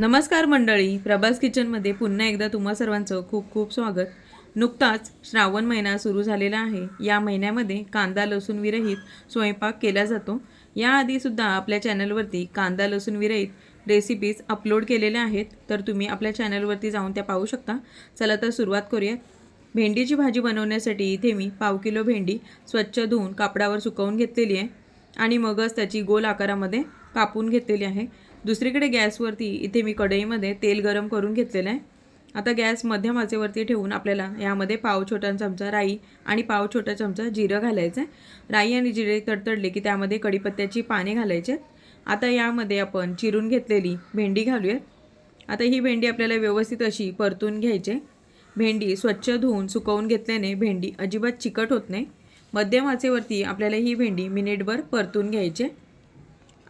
नमस्कार मंडळी प्रभास किचनमध्ये पुन्हा एकदा तुम्हा सर्वांचं खूप खूप स्वागत. नुकताच श्रावण महिना सुरू झालेला आहे. या महिन्यामध्ये कांदा लसूण विरहित स्वयंपाक केला जातो. याआधीसुद्धा आपल्या चॅनलवरती कांदा लसूण विरहित रेसिपीज अपलोड केलेल्या आहेत. तर तुम्ही आपल्या चॅनलवरती जाऊन त्या पाहू शकता. चला तर सुरुवात करूयात. भेंडीची भाजी बनवण्यासाठी इथे मी पाव किलो भेंडी स्वच्छ धुवून कापडावर सुकवून घेतलेली आहे. आणि मगच त्याची गोल आकारामध्ये कापून घेतलेली आहे. दुसरीकडे गॅसवरती इथे मी कढईमध्ये तेल गरम करून घेतलेलं आहे. आता गॅस मध्यम आचेवरती ठेवून आपल्याला यामध्ये पाव छोटा चमचा राई आणि पाव छोटा चमचा जिरं घालायचं आहे. राई आणि जिरे तडतडले की त्यामध्ये कढीपत्त्याची पाने घालायचे आहेत. आता यामध्ये आपण चिरून घेतलेली भेंडी घालूयात. आता ही भेंडी आपल्याला व्यवस्थित अशी परतून घ्यायची आहे. भेंडी स्वच्छ धुवून सुकवून घेतल्याने भेंडी अजिबात चिकट होत नाही. मध्यम आचेवरती आपल्याला ही भेंडी मिनिटभर परतून घ्यायची आहे.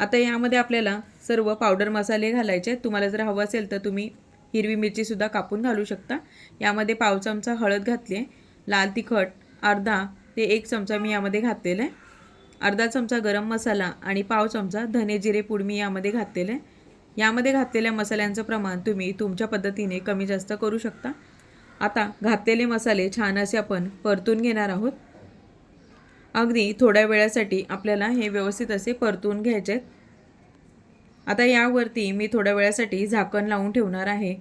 आता यामध्ये आपल्याला सर्व पावडर मसाले घालायचे तुम्हाला जर हवं असेल तर तुम्ही हिरवी मिरचीसुद्धा कापून घालू शकता. यामध्ये पाव चमचा हळद घातली आहे. लाल तिखट अर्धा ते एक चमचा मी यामध्ये घातलेला आहे. अर्धा चमचा गरम मसाला आणि पाव चमचा धने जिरे पूड मी यामध्ये घातलेलं आहे. यामध्ये घातलेल्या मसाल्यांचं प्रमाण तुम्ही तुमच्या पद्धतीने कमी जास्त करू शकता. आता घातलेले मसाले छान असे आपण परतून घेणार आहोत. अगदी थोड्या वेळासाठी आपल्याला हे व्यवस्थित असे परतून घ्यायचे आहेत. आता यावरती मी थोड्या वेळासाठी झाकण लावून ठेवणार आहे.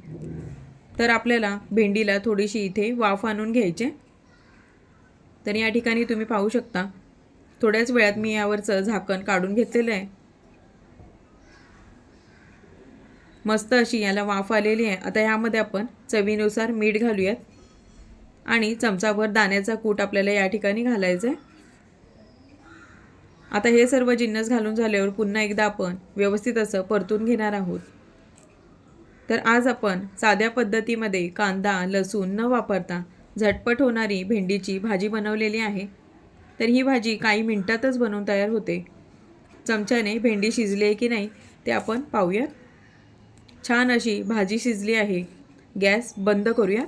तर आपल्याला भेंडीला थोडीशी इथे वाफ आणून घ्यायचे तर या ठिकाणी तुम्ही पाहू शकता थोड्याच वेळात मी यावरचं झाकण काढून घेतलेलं आहे. मस्त अशी याला वाफ आलेली आहे. आता यामध्ये आपण चवीनुसार मीठ घालूयात आणि चमचाभर दाण्याचा कूट आपल्याला या ठिकाणी घालायचा आहे. आता हे सर्व जिन्नस घालून झाल्यावर पुन्हा एकदा आपण व्यवस्थित असं परतून घेणार आहोत. तर आज आपण साध्या पद्धतीमध्ये कांदा लसूण न वापरता झटपट होणारी भेंडीची भाजी बनवलेली आहे. तर ही भाजी काही मिनटातच बनवून तयार होते. चमच्याने भेंडी शिजली आहे की नाही ते आपण पाहूयात छान अशी भाजी शिजली आहे. गॅस बंद करूया.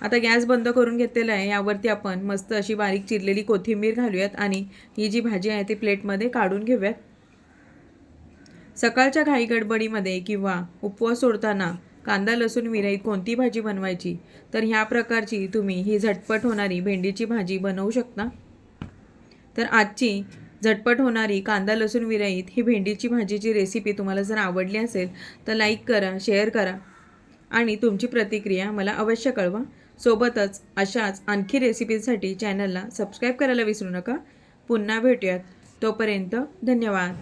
आता गॅस बंद करून घेतलेला आहे यावरती आपण मस्त अशी बारीक चिरलेली कोथिंबीर घालूयात आणि ही जी भाजी आहे ती प्लेटमध्ये काढून घेऊयात. सकाळच्या घाई गडबडीमध्ये किंवा उपवास सोडताना कांदा लसूण विरहित कोणती भाजी बनवायची? तर ह्या प्रकारची तुम्ही ही झटपट होणारी भेंडीची भाजी बनवू शकता. तर आजची झटपट होणारी कांदा लसूण विरहित ही भेंडीची भाजीची रेसिपी तुम्हाला जर आवडली असेल तर लाईक करा शेअर करा आणि तुमची प्रतिक्रिया मला अवश्य कळवा. सोबतच अशाच आणखी रेसिपीसाठी चॅनलला सबस्क्राईब करायला विसरू नका. पुन्हा भेटूयात. तोपर्यंत धन्यवाद.